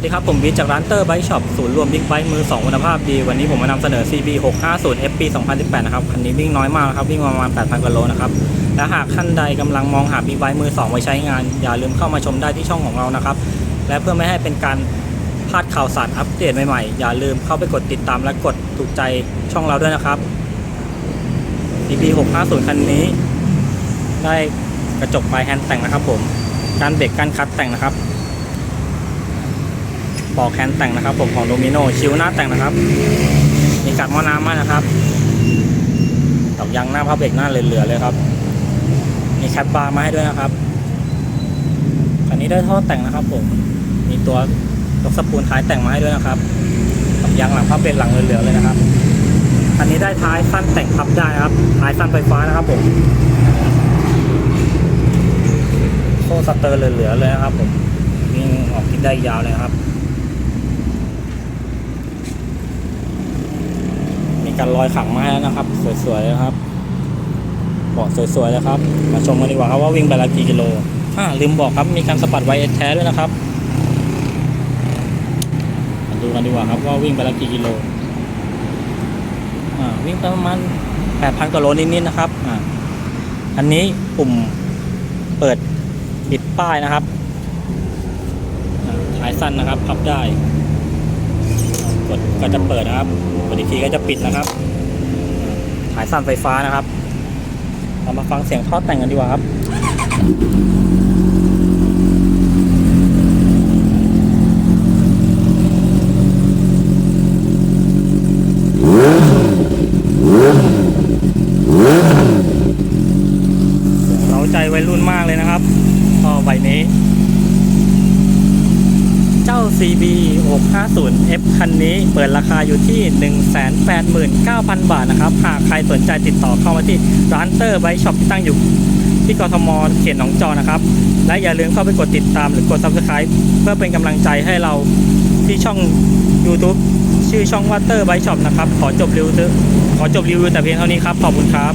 วัสดีครับ ผมวิทจากร้านเตอร์ไบค์ช็อปศูนย์รวมบิ๊กไบค์มือ2คุณภาพดี วันนี้ผมมานำเสนอ CB 650 FP 2018 นะครับ คันนี้วิ่งน้อยมากนะครับ วิ่งประมาณ 8,000 กิโลนะครับ และหากท่านใดกำลังมองหาบิ๊กไบค์มือ 2 ไว้ใช้งาน อย่าลืมเข้ามาชมได้ที่ช่องของเรานะครับ และเพื่อไม่ให้เป็นการพลาดข่าวสารอัปเดตใหม่ๆ อย่าลืมเข้าไปกดติดตามและกดถูกใจช่องเราด้วยนะครับ CB 650 คันนี้ ได้กระจกปลายแฮนด์แต่งนะครับผม การเบรกการคัดแต่งนะครับ ปอกแคนแต่งนะครับ ผมของโดมิโนชิวหน้าแต่งนะครับ มีกัดหม้อน้ำมานะครับตอกยางหน้าพับเบรกหน้าเหลือๆเลยครับ มีแคปบาร์มาให้ด้วยนะครับคันนี้ได้ท่อแต่งนะครับ ผม มีตัวยกสปูลท้ายแต่งมาให้ด้วยนะครับตอกยางหลังพับเบรกหลังเหลือๆเลยนะครับคันนี้ได้ท้ายสั้นแต่งพับได้นะครับ ท้ายสั้นไฟฟ้านะครับ ผมโซ่สเตอร์เหลือๆเลยนะครับ ผมวิ่งออกกินได้ยาวเลยครับ การอยขังมาให้แล้วนะครับ สวยๆเลยครับเบาะสวยๆเลยครับ มาชมกันดีกว่าครับว่าวิ่งไปละกี่กิโลอ่าลืมบอกครับมีการสปัดไวเอสแท้ด้วยนะครับมาดูกันดีกว่าครับว่าวิ่งไปละกี่กิโลอ่าวิ่งไปประมาณ8,000กิโลนิดๆนะครับอ่าอันนี้ปุ่มเปิดปิดป้ายนะครับอ่าท้ายสั้นนะครับพับได้ กดก็จะเปิดนะครับกดอีกทีก็จะปิดนะครับถ่ายสั้นไฟฟ้านะครับ เรามาฟังเสียงท่อแต่งกันดีกว่าครับเราใจวัยรุ่นมากเลยนะครับท่อใบนี้ จ้า CB 650 F คันนี้เปิดราคาอยู่ที่ 189,000 บาทนะครับ หากใครสนใจติดต่อเข้ามาที่ร้านเตอร์ไบช็อปที่ตั้งอยู่ที่กทมเขตหนองจอนะครับ และอย่าลืมเข้าไปกดติดตามหรือกด Subscribe เพื่อเป็นกำลังใจให้เราที่ช่อง YouTube ชื่อช่องว่าเตอร์ไบช็อปนะครับ ขอจบรีวิวขอจบรีวิวแต่เพียงเท่านี้ครับ ขอบคุณครับ